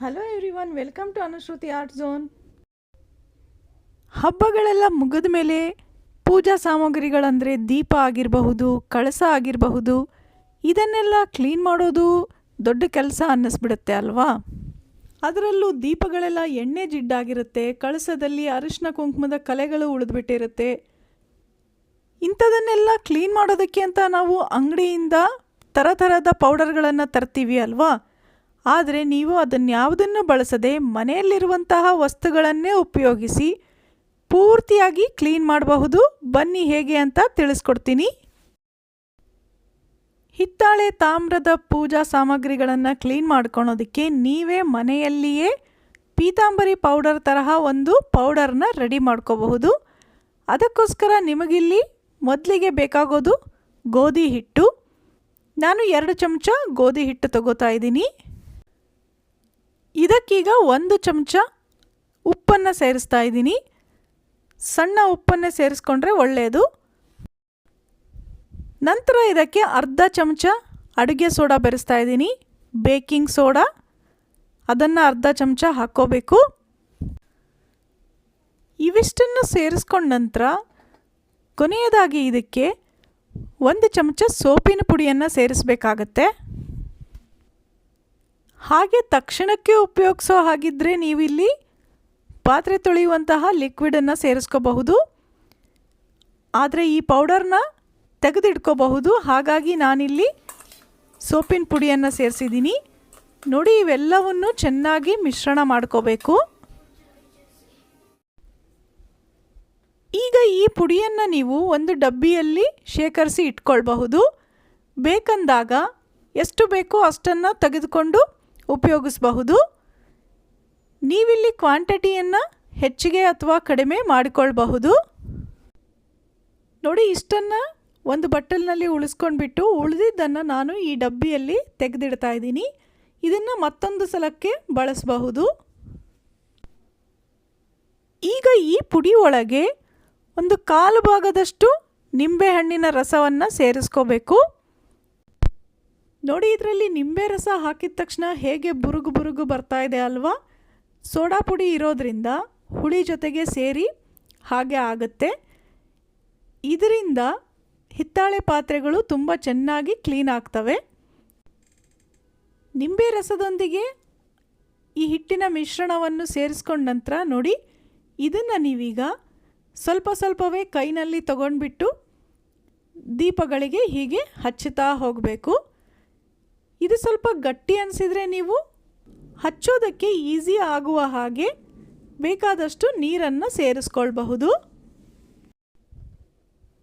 Hello everyone welcome to Anushruti art zone ಹಬ್ಬಗಳೆಲ್ಲ ಮುಗಿದ ಮೇಲೆ ಪೂಜಾ ಸಾಮಗ್ರಿಗಳಂದರೆ ದೀಪ ಆಗಿರಬಹುದು, ಕಳಸ ಆಗಿರಬಹುದು, ಇದನ್ನೆಲ್ಲ ಕ್ಲೀನ್ ಮಾಡೋದು ದೊಡ್ಡ ಕೆಲಸ ಅನ್ನಿಸ್ಬಿಡುತ್ತೆ ಅಲ್ವಾ? ಅದರಲ್ಲೂ ದೀಪಗಳೆಲ್ಲ ಎಣ್ಣೆ ಜಿಡ್ಡಾಗಿರುತ್ತೆ ಕಳಸದಲ್ಲಿ ಅರಿಶಿನ ಕುಂಕುಮದ ಕಲೆಗಳು ಉಳಿದ್ಬಿಟ್ಟಿರುತ್ತೆ. ಇಂಥದನ್ನೆಲ್ಲ ಕ್ಲೀನ್ ಮಾಡೋದಕ್ಕೆ ಅಂತ ನಾವು ಅಂಗಡಿಯಿಂದ ಥರ ಥರದ ಪೌಡರ್ಗಳನ್ನು ತರ್ತೀವಿ ಅಲ್ವಾ? ಆದರೆ ನೀವು ಅದನ್ನು ಯಾವುದನ್ನು ಬಳಸದೆ ಮನೆಯಲ್ಲಿರುವಂತಹ ವಸ್ತುಗಳನ್ನೇ ಉಪಯೋಗಿಸಿ ಪೂರ್ತಿಯಾಗಿ ಕ್ಲೀನ್ ಮಾಡಬಹುದು. ಬನ್ನಿ ಹೇಗೆ ಅಂತ ತಿಳಿಸ್ಕೊಡ್ತೀನಿ. ಹಿತ್ತಾಳೆ ತಾಮ್ರದ ಪೂಜಾ ಸಾಮಗ್ರಿಗಳನ್ನು ಕ್ಲೀನ್ ಮಾಡ್ಕೊಳೋದಕ್ಕೆ ನೀವೇ ಮನೆಯಲ್ಲಿಯೇ ಪೀತಾಂಬರಿ ಪೌಡರ್ ತರಹ ಒಂದು ಪೌಡರ್ನ ರೆಡಿ ಮಾಡ್ಕೋಬಹುದು. ಅದಕ್ಕೋಸ್ಕರ ನಿಮಗಿಲ್ಲಿ ಮೊದಲಿಗೆ ಬೇಕಾಗೋದು ಗೋಧಿ ಹಿಟ್ಟು. ನಾನು ಎರಡು ಚಮಚ ಗೋಧಿ ಹಿಟ್ಟು ತಗೋತಾ ಇದ್ದೀನಿ. ಇದಕ್ಕೀಗ ಒಂದು ಚಮಚ ಉಪ್ಪನ್ನು ಸೇರಿಸ್ತಾ ಇದ್ದೀನಿ. ಸಣ್ಣ ಉಪ್ಪನ್ನೇ ಸೇರಿಸ್ಕೊಂಡ್ರೆ ಒಳ್ಳೆಯದು ನಂತರ ಇದಕ್ಕೆ ಅರ್ಧ ಚಮಚ ಅಡುಗೆ ಸೋಡಾ ಬೆರೆಸ್ತಾ ಇದ್ದೀನಿ. Baking soda. ಅದನ್ನು ಅರ್ಧ ಚಮಚ ಹಾಕ್ಕೋಬೇಕು. ಇವಿಷ್ಟನ್ನು ಸೇರಿಸ್ಕೊಂಡ ನಂತರ ಕೊನೆಯದಾಗಿ ಇದಕ್ಕೆ ಒಂದು ಚಮಚ ಸೋಪಿನ ಪುಡಿಯನ್ನು ಸೇರಿಸಬೇಕಾಗತ್ತೆ. ಹಾಗೆ ತಕ್ಷಣಕ್ಕೆ ಉಪಯೋಗಿಸೋ ಹಾಗಿದ್ದರೆ ನೀವಿಲ್ಲಿ ಪಾತ್ರೆ ತೊಳೆಯುವಂತಹ ಲಿಕ್ವಿಡನ್ನು ಸೇರಿಸ್ಕೋಬಹುದು. ಆದರೆ ಈ ಪೌಡರ್ನ ತೆಗೆದಿಟ್ಕೋಬಹುದು. ಹಾಗಾಗಿ ನಾನಿಲ್ಲಿ ಸೋಪಿನ ಪುಡಿಯನ್ನು ಸೇರಿಸಿದ್ದೀನಿ. ನೋಡಿ, ಇವೆಲ್ಲವನ್ನು ಚೆನ್ನಾಗಿ ಮಿಶ್ರಣ ಮಾಡ್ಕೋಬೇಕು. ಈಗ ಈ ಪುಡಿಯನ್ನು ನೀವು ಒಂದು ಡಬ್ಬಿಯಲ್ಲಿ ಶೇಖರಿಸಿ ಇಟ್ಕೊಳ್ಬಹುದು. ಬೇಕಂದಾಗ ಎಷ್ಟು ಬೇಕೋ ಅಷ್ಟನ್ನು ತೆಗೆದುಕೊಂಡು ಉಪಯೋಗಿಸಬಹುದು? ನೀವಿಲ್ಲಿ ಕ್ವಾಂಟಿಟಿಯನ್ನು ಹೆಚ್ಚಿಗೆ ಅಥವಾ ಕಡಿಮೆ ಮಾಡಿಕೊಳ್ಬಹುದು? ನೋಡಿ, ಇಷ್ಟನ್ನು ಒಂದು ಬಟ್ಟಲಿನಲ್ಲಿ ಉಳಿಸ್ಕೊಂಡ್ಬಿಟ್ಟು ಉಳಿದಿದ್ದನ್ನು ನಾನು ಈ ಡಬ್ಬಿಯಲ್ಲಿ ತೆಗೆದಿಡ್ತಾ ಇದ್ದೀನಿ. ಇದನ್ನು ಮತ್ತೊಂದು ಸಲಕ್ಕೆ ಬಳಸಬಹುದು. ಈಗ ಈ ಪುಡಿ ಒಳಗೆ ಒಂದು ಕಾಲು ಭಾಗದಷ್ಟು ನಿಂಬೆಹಣ್ಣಿನ ರಸವನ್ನು ಸೇರಿಸ್ಕೋಬೇಕು. ನೋಡಿ, ಇದರಲ್ಲಿ ನಿಂಬೆ ರಸ ಹಾಕಿದ ತಕ್ಷಣ ಹೇಗೆ ಬುರುಗು ಬುರುಗು ಬರ್ತಾ ಇದೆ ಅಲ್ವಾ? ಸೋಡಾ ಪುಡಿ ಇರೋದ್ರಿಂದ ಹುಳಿ ಜೊತೆಗೆ ಸೇರಿ ಹಾಗೆ ಆಗುತ್ತೆ. ಇದರಿಂದ ಹಿತ್ತಾಳೆ ಪಾತ್ರೆಗಳು ತುಂಬ ಚೆನ್ನಾಗಿ ಕ್ಲೀನ್ ಆಗ್ತವೆ. ನಿಂಬೆ ರಸದೊಂದಿಗೆ ಈ ಹಿಟ್ಟಿನ ಮಿಶ್ರಣವನ್ನು ಸೇರಿಸ್ಕೊಂಡ ನಂತರ ನೋಡಿ, ಇದನ್ನು ನೀವೀಗ ಸ್ವಲ್ಪ ಸ್ವಲ್ಪವೇ ಕೈನಲ್ಲಿ ತಗೊಂಡ್ಬಿಟ್ಟು ದೀಪಗಳಿಗೆ ಹೀಗೆ ಹಚ್ಚುತ್ತಾ ಹೋಗಬೇಕು. ಇದು ಸ್ವಲ್ಪ ಗಟ್ಟಿ ಅನಿಸಿದರೆ ನೀವು ಹಚ್ಚೋದಕ್ಕೆ ಈಸಿ ಆಗುವ ಹಾಗೆ ಬೇಕಾದಷ್ಟು ನೀರನ್ನು ಸೇರಿಸ್ಕೊಳ್ಬಹುದು.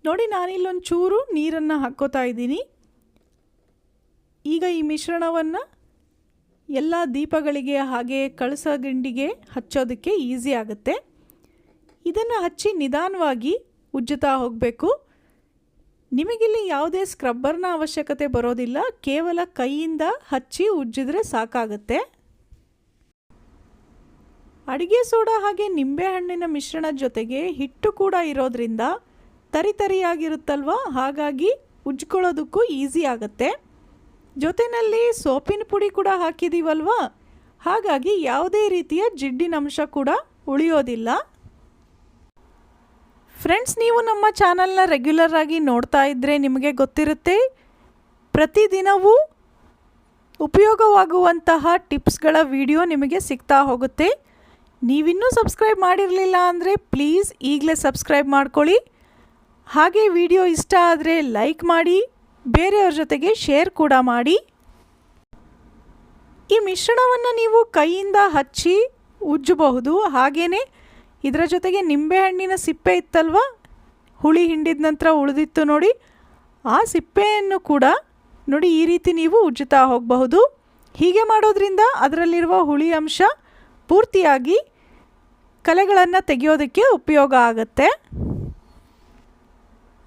ನೋಡಿ, ನಾನಿಲ್ಲೊಂದು ಚೂರು ನೀರನ್ನು ಹಾಕ್ಕೋತಾ ಇದ್ದೀನಿ. ಈಗ ಈ ಮಿಶ್ರಣವನ್ನು ಎಲ್ಲ ದೀಪಗಳಿಗೆ ಹಾಗೆ ಕಳಸ ಗಿಂಡಿಗೆ ಹಚ್ಚೋದಕ್ಕೆ ಈಸಿ ಆಗುತ್ತೆ. ಇದನ್ನು ಹಚ್ಚಿ ನಿಧಾನವಾಗಿ ಉಜ್ಜುತ್ತಾ ಹೋಗಬೇಕು. ನಿಮಗಿಲ್ಲಿ ಯಾವುದೇ ಸ್ಕ್ರಬ್ಬರ್ನ ಅವಶ್ಯಕತೆ ಬರೋದಿಲ್ಲ, ಕೇವಲ ಕೈಯಿಂದ ಹಚ್ಚಿ ಉಜ್ಜಿದ್ರೆ ಸಾಕಾಗುತ್ತೆ. ಅಡುಗೆ ಸೋಡಾ ಹಾಗೆ ನಿಂಬೆಹಣ್ಣಿನ ಮಿಶ್ರಣದ ಜೊತೆಗೆ ಹಿಟ್ಟು ಕೂಡ ಇರೋದ್ರಿಂದ ತರಿ ತರಿಯಾಗಿರುತ್ತಲ್ವ? ಹಾಗಾಗಿ ಉಜ್ಕೊಳ್ಳೋದಕ್ಕೂ ಈಸಿ ಆಗುತ್ತೆ. ಜೊತೆಯಲ್ಲಿ ಸೋಪಿನ ಪುಡಿ ಕೂಡ ಹಾಕಿದ್ದೀವಲ್ವ ಹಾಗಾಗಿ ಯಾವುದೇ ರೀತಿಯ ಜಿಡ್ಡಿನಂಶ ಕೂಡ ಉಳಿಯೋದಿಲ್ಲ. ಫ್ರೆಂಡ್ಸ್ ನೀವು ನಮ್ಮ ಚಾನಲ್ನ ರೆಗ್ಯುಲರ್ ಆಗಿ ನೋಡ್ತಾ ಇದ್ದರೆ ನಿಮಗೆ ಗೊತ್ತಿರುತ್ತೆ, ಪ್ರತಿದಿನವೂ ಉಪಯೋಗವಾಗುವಂತಹ ಟಿಪ್ಸ್ಗಳ ವಿಡಿಯೋ ನಿಮಗೆ ಸಿಗ್ತಾ ಹೋಗುತ್ತೆ. ನೀವಿನ್ನೂ ಸಬ್ಸ್ಕ್ರೈಬ್ ಮಾಡಿರಲಿಲ್ಲ ಅಂದರೆ ಪ್ಲೀಸ್ ಈಗಲೇ ಸಬ್ಸ್ಕ್ರೈಬ್ ಮಾಡ್ಕೊಳ್ಳಿ. ಹಾಗೆ ವಿಡಿಯೋ ಇಷ್ಟ ಆದರೆ ಲೈಕ್ ಮಾಡಿ, ಬೇರೆಯವ್ರ ಜೊತೆಗೆ ಶೇರ್ ಕೂಡ ಮಾಡಿ. ಈ ಮಿಶ್ರಣವನ್ನು ನೀವು ಕೈಯಿಂದ ಹಚ್ಚಿ ಉಜ್ಜಬಹುದು. ಹಾಗೆಯೇ ಇದರ ಜೊತೆಗೆ ನಿಂಬೆಹಣ್ಣಿನ ಸಿಪ್ಪೆ ಇತ್ತಲ್ವ? ಹುಳಿ ಹಿಂಡಿದ ನಂತರ ಉಳಿದಿತ್ತು ನೋಡಿ. ಆ ಸಿಪ್ಪೆಯನ್ನು ಕೂಡ ನೋಡಿ ಈ ರೀತಿ ನೀವು ಉಜ್ಜುತ್ತಾ ಹೋಗಬಹುದು. ಹೀಗೆ ಮಾಡೋದ್ರಿಂದ ಅದರಲ್ಲಿರುವ ಹುಳಿ ಅಂಶ ಪೂರ್ತಿಯಾಗಿ ಕಲೆಗಳನ್ನು ತೆಗೆಯೋದಕ್ಕೆ ಉಪಯೋಗ ಆಗುತ್ತೆ.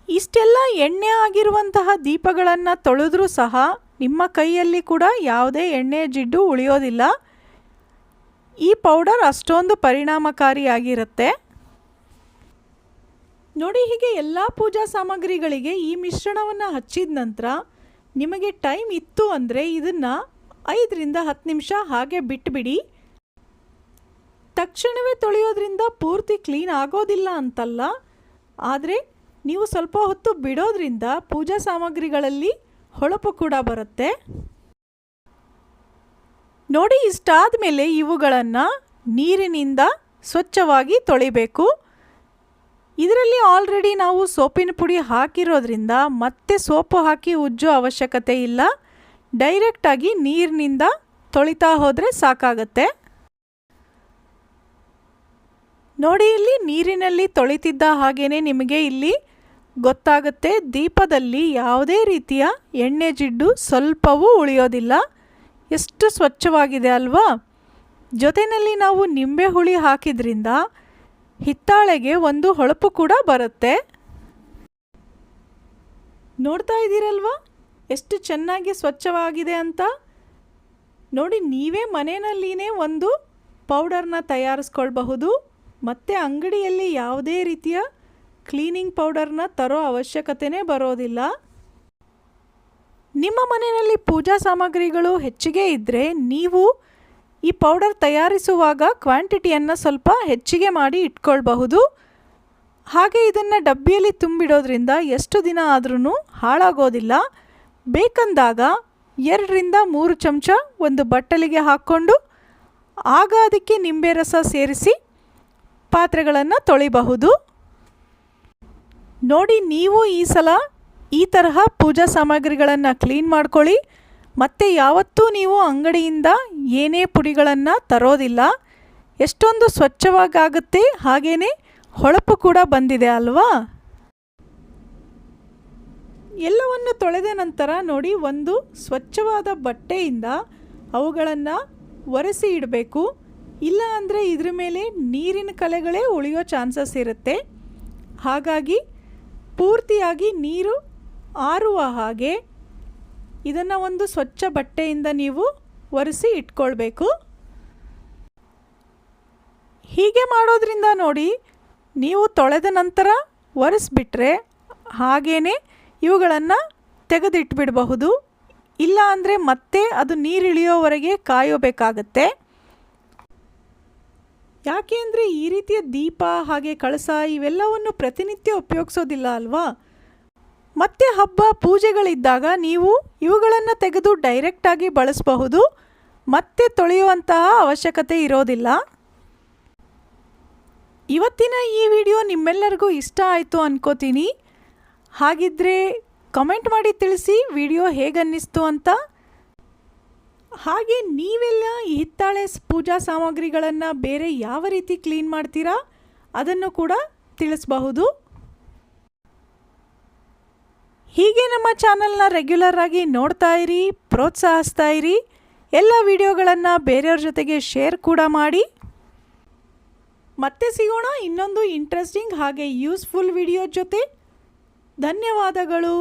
ಇಷ್ಟೆಲ್ಲ ಎಣ್ಣೆ ಆಗಿರುವಂತಹ ದೀಪಗಳನ್ನು ತೊಳೆದ್ರೂ ಸಹ ನಿಮ್ಮ ಕೈಯಲ್ಲಿ ಕೂಡ ಯಾವುದೇ ಎಣ್ಣೆ ಜಿಡ್ಡು ಉಳಿಯೋದಿಲ್ಲ. ಈ ಪೌಡರ್ ಅಷ್ಟೊಂದು ಪರಿಣಾಮಕಾರಿಯಾಗಿರುತ್ತೆ. ನೋಡಿ ಹೀಗೆ ಎಲ್ಲ ಪೂಜಾ ಸಾಮಗ್ರಿಗಳಿಗೆ ಈ ಮಿಶ್ರಣವನ್ನು ಹಚ್ಚಿದ ನಂತರ ನಿಮಗೆ ಟೈಮ್ ಇತ್ತು ಅಂದರೆ ಇದನ್ನು ಐದರಿಂದ ಹತ್ತು ನಿಮಿಷ ಹಾಗೆ ಬಿಟ್ಟುಬಿಡಿ ತಕ್ಷಣವೇ ತೊಳೆಯೋದ್ರಿಂದ ಪೂರ್ತಿ ಕ್ಲೀನ್ ಆಗೋದಿಲ್ಲ ಅಂತಲ್ಲ. ಆದರೆ ನೀವು ಸ್ವಲ್ಪ ಹೊತ್ತು ಬಿಡೋದ್ರಿಂದ ಪೂಜಾ ಸಾಮಗ್ರಿಗಳಲ್ಲಿ ಹೊಳಪು ಕೂಡ ಬರುತ್ತೆ. ನೋಡಿ, ಇಷ್ಟಾದ ಮೇಲೆ ಇವುಗಳನ್ನು ನೀರಿನಿಂದ ಸ್ವಚ್ಛವಾಗಿ ತೊಳಿಬೇಕು. ಇದರಲ್ಲಿ ಆಲ್ರೆಡಿ ನಾವು ಸೋಪಿನ ಪುಡಿ ಹಾಕಿರೋದ್ರಿಂದ ಮತ್ತೆ ಸೋಪು ಹಾಕಿ ಉಜ್ಜೋ ಅವಶ್ಯಕತೆ ಇಲ್ಲ. ಡೈರೆಕ್ಟಾಗಿ ನೀರಿನಿಂದ ತೊಳಿತಾ ಹೋದರೆ ಸಾಕಾಗತ್ತೆ. ನೋಡಿ, ಇಲ್ಲಿ ನೀರಿನಲ್ಲಿ ತೊಳಿತಿದ್ದ ಹಾಗೇನೆ ನಿಮಗೆ ಇಲ್ಲಿ ಗೊತ್ತಾಗುತ್ತೆ. ದೀಪದಲ್ಲಿ ಯಾವುದೇ ರೀತಿಯ ಎಣ್ಣೆ ಜಿಡ್ಡು ಸ್ವಲ್ಪವೂ ಉಳಿಯೋದಿಲ್ಲ. ಎಷ್ಟು ಸ್ವಚ್ಛವಾಗಿದೆ ಅಲ್ವಾ? ಜೊತೆಯಲ್ಲಿ ನಾವು ನಿಂಬೆ ಹುಳಿ ಹಾಕಿದ್ರಿಂದ ಹಿತ್ತಾಳೆಗೆ ಒಂದು ಹೊಳಪು ಕೂಡ ಬರುತ್ತೆ. ನೋಡ್ತಾ ಇದ್ದೀರಲ್ವಾ? ಎಷ್ಟು ಚೆನ್ನಾಗಿ ಸ್ವಚ್ಛವಾಗಿದೆ ಅಂತ? ನೋಡಿ, ನೀವೇ ಮನೆಯಲ್ಲಿನೇ ಒಂದು ಪೌಡರ್ನ ತಯಾರಿಸ್ಕೊಳ್ಬಹುದು. ಮತ್ತು ಅಂಗಡಿಯಲ್ಲಿ ಯಾವುದೇ ರೀತಿಯ ಕ್ಲೀನಿಂಗ್ ಪೌಡರ್ನ ತರೋ ಅವಶ್ಯಕತೆನೇ ಬರೋದಿಲ್ಲ. ನಿಮ್ಮ ಮನೆಯಲ್ಲಿ ಪೂಜಾ ಸಾಮಗ್ರಿಗಳು ಹೆಚ್ಚಿಗೆ ಇದ್ದರೆ ನೀವು ಈ ಪೌಡರ್ ತಯಾರಿಸುವಾಗ ಕ್ವಾಂಟಿಟಿಯನ್ನು ಸ್ವಲ್ಪ ಹೆಚ್ಚಿಗೆ ಮಾಡಿ ಇಟ್ಕೊಳ್ಬಹುದು. ಹಾಗೆ ಇದನ್ನು ಡಬ್ಬಿಯಲ್ಲಿ ತುಂಬಿಡೋದ್ರಿಂದ ಎಷ್ಟು ದಿನ ಆದ್ರೂ ಹಾಳಾಗೋದಿಲ್ಲ. ಬೇಕಂದಾಗ ಎರಡರಿಂದ ಮೂರು ಚಮಚ ಒಂದು ಬಟ್ಟಲಿಗೆ ಹಾಕ್ಕೊಂಡು ಆಗ ಅದಕ್ಕೆ ನಿಂಬೆ ರಸ ಸೇರಿಸಿ ಪಾತ್ರೆಗಳನ್ನು ತೊಳಿಬಹುದು. ನೋಡಿ ನೀವು ಈ ಸಲ ಈ ತರಹ ಪೂಜಾ ಸಾಮಗ್ರಿಗಳನ್ನು ಕ್ಲೀನ್ ಮಾಡ್ಕೊಳ್ಳಿ. ಮತ್ತು ಯಾವತ್ತೂ ನೀವು ಅಂಗಡಿಯಿಂದ ಏನೇ ಪುಡಿಗಳನ್ನು ತರೋದಿಲ್ಲ. ಎಷ್ಟೊಂದು ಸ್ವಚ್ಛವಾಗುತ್ತೆ ಹಾಗೆಯೇ ಹೊಳಪು ಕೂಡ ಬಂದಿದೆ ಅಲ್ವಾ? ಎಲ್ಲವನ್ನು ತೊಳೆದ ನಂತರ ನೋಡಿ ಒಂದು ಸ್ವಚ್ಛವಾದ ಬಟ್ಟೆಯಿಂದ ಅವುಗಳನ್ನು ಒರೆಸಿ ಇಡಬೇಕು. ಇಲ್ಲ ಅಂದರೆ ಇದ್ರ ಮೇಲೆ ನೀರಿನ ಕಲೆಗಳೇ ಉಳಿಯೋ ಚಾನ್ಸಸ್ ಇರುತ್ತೆ. ಹಾಗಾಗಿ ಪೂರ್ತಿಯಾಗಿ ನೀರು ಆರುವ ಹಾಗೆ ಇದನ್ನು ಒಂದು ಸ್ವಚ್ಛ ಬಟ್ಟೆಯಿಂದ ನೀವು ಒರೆಸಿ ಇಟ್ಕೊಳ್ಬೇಕು. ಹೀಗೆ ಮಾಡೋದ್ರಿಂದ ನೋಡಿ ನೀವು ತೊಳೆದ ನಂತರ ಒರೆಸ್ಬಿಟ್ರೆ ಹಾಗೇ ಇವುಗಳನ್ನು ತೆಗೆದಿಟ್ಬಿಡಬಹುದು. ಇಲ್ಲ ಅಂದರೆ ಮತ್ತೆ ಅದು ನೀರಿಳಿಯೋವರೆಗೆ ಕಾಯೋಬೇಕಾಗತ್ತೆ. ಯಾಕೆ ಅಂದರೆ ಈ ರೀತಿಯ ದೀಪ ಹಾಗೆ ಕಳಸ ಇವೆಲ್ಲವನ್ನು ಪ್ರತಿನಿತ್ಯ ಉಪಯೋಗಿಸೋದಿಲ್ಲ ಅಲ್ವಾ? ಮತ್ತೆ ಹಬ್ಬ ಪೂಜೆಗಳಿದ್ದಾಗ ನೀವು ಇವುಗಳನ್ನು ತೆಗೆದು ಡೈರೆಕ್ಟಾಗಿ ಬಳಸಬಹುದು. ಮತ್ತೆ ತೊಳೆಯುವಂತಹ ಅವಶ್ಯಕತೆ ಇರೋದಿಲ್ಲ. ಇವತ್ತಿನ ಈ ವಿಡಿಯೋ ನಿಮ್ಮೆಲ್ಲರಿಗೂ ಇಷ್ಟ ಆಯಿತು ಅನ್ಕೋತೀನಿ. ಹಾಗಿದ್ರೆ ಕಮೆಂಟ್ ಮಾಡಿ ತಿಳಿಸಿ ವಿಡಿಯೋ ಹೇಗನ್ನಿಸ್ತು ಅಂತ. ಹಾಗೆ ನೀವೆಲ್ಲ ಈ ಹಿತ್ತಾಳೆ ಪೂಜಾ ಸಾಮಗ್ರಿಗಳನ್ನು ಬೇರೆ ಯಾವ ರೀತಿ ಕ್ಲೀನ್ ಮಾಡ್ತೀರಾ ಅದನ್ನು ಕೂಡ ತಿಳಿಸಬಹುದು. ಹೀಗೆ ನಮ್ಮ ಚಾನಲ್ನ ರೆಗ್ಯುಲರ್ ಆಗಿ ನೋಡ್ತಾ ಇರಿ, ಪ್ರೋತ್ಸಾಹಿಸ್ತಾ ಇರಿ. ಎಲ್ಲ ವಿಡಿಯೋಗಳನ್ನು ಬೇರೆಯವ್ರ ಜೊತೆಗೆ ಶೇರ್ ಕೂಡ ಮಾಡಿ. ಮತ್ತೆ ಸಿಗೋಣ ಇನ್ನೊಂದು ಇಂಟ್ರೆಸ್ಟಿಂಗ್ ಹಾಗೆ ಯೂಸ್ಫುಲ್ ವಿಡಿಯೋ ಜೊತೆ. ಧನ್ಯವಾದಗಳು.